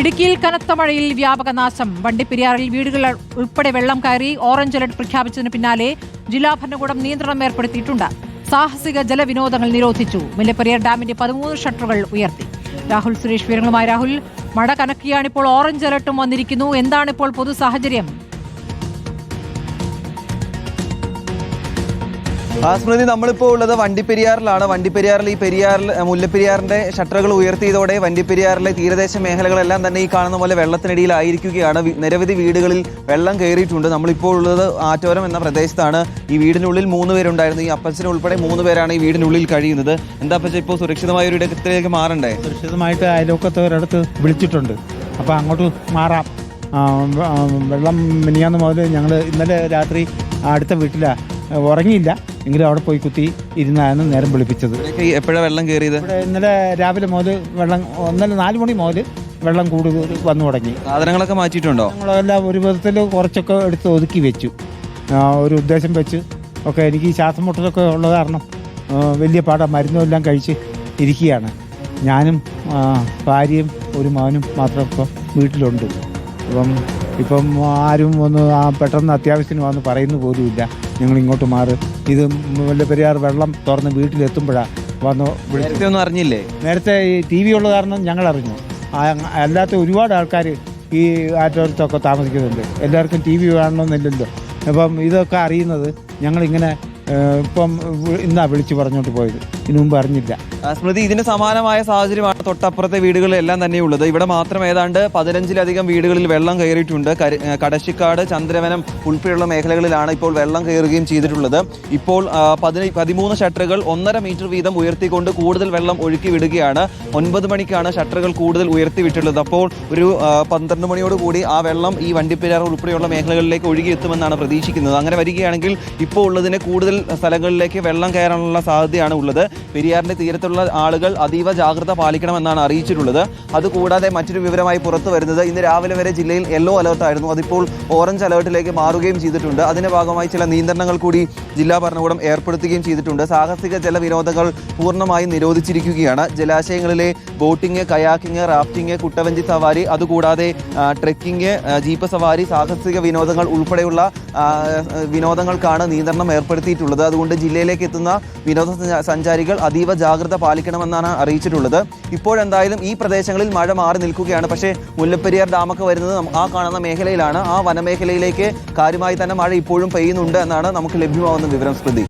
ഇടുക്കിയിൽ കനത്ത മഴയിൽ വ്യാപക നാശം. വണ്ടിപ്പെരിയാറിൽ വീടുകൾ ഉൾപ്പെടെ വെള്ളം കയറി ഓറഞ്ച് അലർട്ട് പ്രഖ്യാപിച്ചതിന് പിന്നാലെ ജില്ലാ ഭരണകൂടം നിയന്ത്രണം ഏർപ്പെടുത്തിയിട്ടുണ്ട്. സാഹസിക ജലവിനോദങ്ങൾ നിരോധിച്ചു. മുല്ലപ്പെരിയാർ ഡാമിന്റെ പതിമൂന്ന് ഷട്ടറുകൾ ഉയർത്തി. രാഹുൽ സുരേഷ് വിവരങ്ങളുമായി രാഹുൽ. മഴ കനക്കുകയാണിപ്പോൾ ഓറഞ്ച് അലർട്ടും വന്നിരിക്കുന്നു. എന്താണ് ഇപ്പോൾ പൊതു സാഹചര്യം? ആ സ്മൃതി നമ്മളിപ്പോൾ ഉള്ളത് വണ്ടിപ്പെരിയാറിലാണ്. വണ്ടിപ്പെരിയാറിൽ ഈ പെരിയാറിൽ മുല്ലപ്പെരിയാറിന്റെ ഷട്ടറുകൾ ഉയർത്തിയതോടെ വണ്ടിപ്പെരിയാറിലെ തീരദേശ മേഖലകളെല്ലാം തന്നെ ഈ കാണുന്ന പോലെ വെള്ളത്തിനടിയിലായിരിക്കുകയാണ്. നിരവധി വീടുകളിൽ വെള്ളം കയറിയിട്ടുണ്ട്. നമ്മളിപ്പോൾ ഉള്ളത് ആറ്റോരം എന്ന പ്രദേശത്താണ്. ഈ വീടിനുള്ളിൽ മൂന്ന് പേരുണ്ടായിരുന്നു. ഈ അപ്പച്ചന് ഉൾപ്പെടെ മൂന്ന് പേരാണ് ഈ വീടിനുള്ളിൽ കഴിയുന്നത്. എന്താ അപ്പച്ച ഇപ്പോൾ സുരക്ഷിതമായ ഒരു ഇടത്തിലേക്ക് മാറണ്ടേ? സുരക്ഷിതമായിട്ട് അയൽവക്കത്തവരടുത്ത് വിളിച്ചിട്ടുണ്ട്. അപ്പോൾ അങ്ങോട്ട് മാറാം. വെള്ളം മിനിയാന്ന് മുതൽ ഞങ്ങൾ ഇന്നലെ രാത്രി അടുത്ത വീട്ടിലാണ് ഉറങ്ങിയില്ല. എങ്കിലും അവിടെ പോയി കുത്തി ഇരുന്നാണ് നേരം വിളിപ്പിച്ചത്. എപ്പോഴാണ് വെള്ളം കയറിയത്? ഇവിടെ ഇന്നലെ രാവിലെ മുതൽ വെള്ളം ഇന്നലെ നാല് മണി മുതൽ വെള്ളം കൂടുതൽ വന്നു തുടങ്ങി. സാധനങ്ങളൊക്കെ മാറ്റിയിട്ടുണ്ടോ? ഞങ്ങളെല്ലാം ഒരു വിധത്തിൽ കുറച്ചൊക്കെ എടുത്ത് ഒതുക്കി വെച്ചു. ഒരു ഉദ്ദേശം വെച്ച് ഒക്കെ എനിക്ക് ശ്വാസം മുട്ടലൊക്കെ ഉള്ള കാരണം വലിയ പാടാ. മരുന്നും എല്ലാം കഴിച്ച് ഇരിക്കുകയാണ്. ഞാനും ഭാര്യയും ഒരു മകനും മാത്രം ഇപ്പം വീട്ടിലുണ്ട്. അപ്പം ഇപ്പം ആരും ഒന്ന് ആ പെട്ടെന്ന് അത്യാവശ്യത്തിന് വന്ന് പറയുന്നു പോലുമില്ല ഞങ്ങൾ ഇങ്ങോട്ട് മാറ്. ഇത് മുല്ലപ്പെരിയാർ വെള്ളം തുറന്ന് വീട്ടിലെത്തുമ്പോഴാണ് വന്ന് നേരത്തെ ഒന്നും അറിഞ്ഞില്ലേ? നേരത്തെ ഈ ടി വി ഉള്ള കാരണം ഞങ്ങൾ അറിഞ്ഞു. അല്ലാത്ത ഒരുപാട് ആൾക്കാർ ഈ ആറ്റോരത്തൊക്കെ താമസിക്കുന്നുണ്ട്. എല്ലാവർക്കും ടി വി കാണണമെന്നില്ലല്ലോ. അപ്പം ഇതൊക്കെ അറിയുന്നത് ഞങ്ങളിങ്ങനെ ഇപ്പം ഇന്നാ വിളിച്ച് പറഞ്ഞോണ്ട് പോയത്. ഇതിനു മുമ്പ് അറിഞ്ഞില്ല. സ്മൃതി ഇതിന് സമാനമായ സാഹചര്യമാണ് തൊട്ടപ്പുറത്തെ വീടുകളിലെല്ലാം തന്നെയുള്ളത് ഇവിടെ മാത്രം ഏതാണ്ട് പതിനഞ്ചിലധികം വീടുകളിൽ വെള്ളം കയറിയിട്ടുണ്ട്. കടശിക്കാട് ചന്ദ്രവനം ഉൾപ്പെടെയുള്ള മേഖലകളിലാണ് ഇപ്പോൾ വെള്ളം കയറുകയും ചെയ്തിട്ടുള്ളത്. ഇപ്പോൾ പതിന പതിമൂന്ന് ഷട്ടറുകൾ ഒന്നര മീറ്റർ വീതം ഉയർത്തിക്കൊണ്ട് കൂടുതൽ വെള്ളം ഒഴുക്കി വിടുകയാണ്. ഒൻപത് മണിക്കാണ് ഷട്ടറുകൾ കൂടുതൽ ഉയർത്തി വിട്ടുള്ളത് അപ്പോൾ ഒരു പന്ത്രണ്ട് മണിയോട് കൂടി ആ വെള്ളം ഈ വണ്ടിപ്പെരിയാർ ഉൾപ്പെടെയുള്ള മേഖലകളിലേക്ക് ഒഴുകിയെത്തുമെന്നാണ് പ്രതീക്ഷിക്കുന്നത്. അങ്ങനെ വരികയാണെങ്കിൽ ഇപ്പോൾ ഉള്ളതിന് കൂടുതൽ സ്ഥലങ്ങളിലേക്ക് വെള്ളം കയറാനുള്ള സാധ്യതയാണ് ഉള്ളത്. പെരിയാറിന്റെ തീരത്തുള്ള ആളുകൾ അതീവ ജാഗ്രത പാലിക്കണമെന്നാണ് അറിയിച്ചിട്ടുള്ളത്. അതുകൂടാതെ മറ്റൊരു വിവരമായി പുറത്തു വരുന്നത് ഇന്ന് രാവിലെ വരെ ജില്ലയിൽ യെല്ലോ അലേർട്ട് ആയിരുന്നു. അതിപ്പോൾ ഓറഞ്ച് അലേർട്ടിലേക്ക് മാറുകയും ചെയ്തിട്ടുണ്ട്. അതിന്റെ ഭാഗമായി ചില നിയന്ത്രണങ്ങൾ കൂടി ജില്ലാ ഭരണകൂടം ഏർപ്പെടുത്തുകയും ചെയ്തിട്ടുണ്ട്. സാഹസിക ജലവിനോദങ്ങൾ പൂർണമായും നിരോധിച്ചിരിക്കുകയാണ്. ജലാശയങ്ങളിലെ ബോട്ടിംഗ് കയാക്കിംഗ് റാഫ്റ്റിംഗ് കുട്ടവഞ്ചി സവാരി അതുകൂടാതെ ട്രെക്കിംഗ് ജീപ്പ് സവാരി സാഹസിക വിനോദങ്ങൾ ഉൾപ്പെടെയുള്ള വിനോദങ്ങൾക്കാണ് നിയന്ത്രണം ഏർപ്പെടുത്തിയിട്ടുള്ളത്. അതുകൊണ്ട് ജില്ലയിലേക്ക് എത്തുന്ന വിനോദ സഞ്ചാ- സഞ്ചാരികൾ അതീവ ജാഗ്രത പാലിക്കണമെന്നാണ് അറിയിച്ചിട്ടുള്ളത്. ഇപ്പോഴെന്തായാലും ഈ പ്രദേശങ്ങളിൽ മഴ മാറി നിൽക്കുകയാണ്. പക്ഷേ മുല്ലപ്പെരിയാർ ഡാമൊക്കെ വരുന്നത് ആ കാണുന്ന മേഖലയിലാണ്. ആ വനമേഖലയിലേക്ക് കാര്യമായി തന്നെ മഴ ഇപ്പോഴും പെയ്യുന്നുണ്ട് എന്നാണ് നമുക്ക് ലഭ്യമാവുന്ന വിവരം സ്മൃതി.